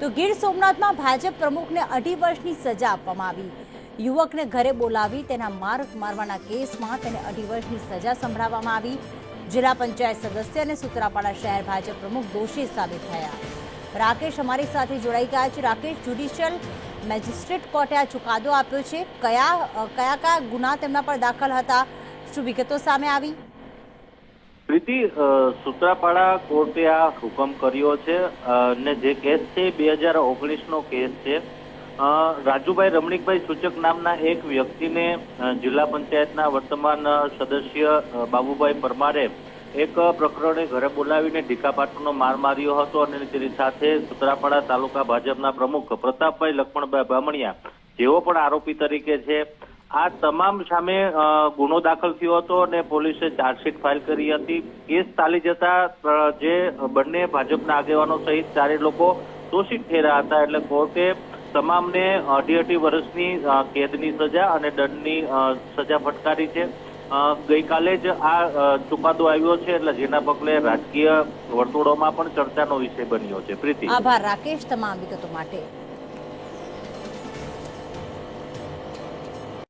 તો ગીર સોમનાથમાં ભાજપ પ્રમુખને અઢી વર્ષની સજા આપવામાં આવી. યુવકને ઘરે બોલાવી તેના માર્ગ મારવાના કેસમાં તેને અઢી વર્ષની સજા સંભળાવવામાં આવી. જિલ્લા પંચાયત સદસ્ય અને સુત્રાપાડા શહેર ભાજપ પ્રમુખ દોષી સાબિત થયા. રાકેશ અમારી સાથે જોડાઈ ગયા છે. રાકેશ જ્યુડિશિયલ મેજિસ્ટ્રેટ કોર્ટે આ ચુકાદો આપ્યો છે. કયા કયા કયા ગુના તેમના પર દાખલ હતા? શું વિગતો સામે આવી? પ્રીતિ સૂત્રાપાડા કોર્ટે આ હુકમ કર્યો છે અને જે કેસ છે બે હજાર ઓગણીસનો કેસ છે. રાજુભાઈ રમણીકભાઈ સૂચક નામના એક વ્યક્તિને જિલ્લા પંચાયતના વર્તમાન સદસ્ય બાબુભાઈ પરમારે એક પ્રકરણે ઘરે બોલાવીને ઢીકાપાટનો માર માર્યો હતો અને તેની સાથે સુત્રાપાડા તાલુકા ભાજપના પ્રમુખ પ્રતાપભાઈ લક્ષ્મણભાઈ બામણિયા, જેઓ પણ આરોપી તરીકે છે. આ તમામ સામે ગુનો દાખલ થયો હતો અને પોલીસે ચાર્જશીટ ફાઇલ કરી હતી. કેસ ચાલી જતા જે બંને ભાજપના આગેવાનો સહિત ચારે લોકો દોષિત ઠેરા હતા. એટલે કોર્ટે તમામને અઢી અઢી વર્ષની કેદની સજા અને દંડની સજા ફટકારી છે. ગઈકાલે જ આ ચુકાદો આવ્યો છે. એટલે જેના પગલે રાજકીય વર્તુળોમાં પણ ચર્ચાનો વિષય બન્યો છે. પ્રીતિ. આભાર, રાકેશ, તમામ વિગતો માટે.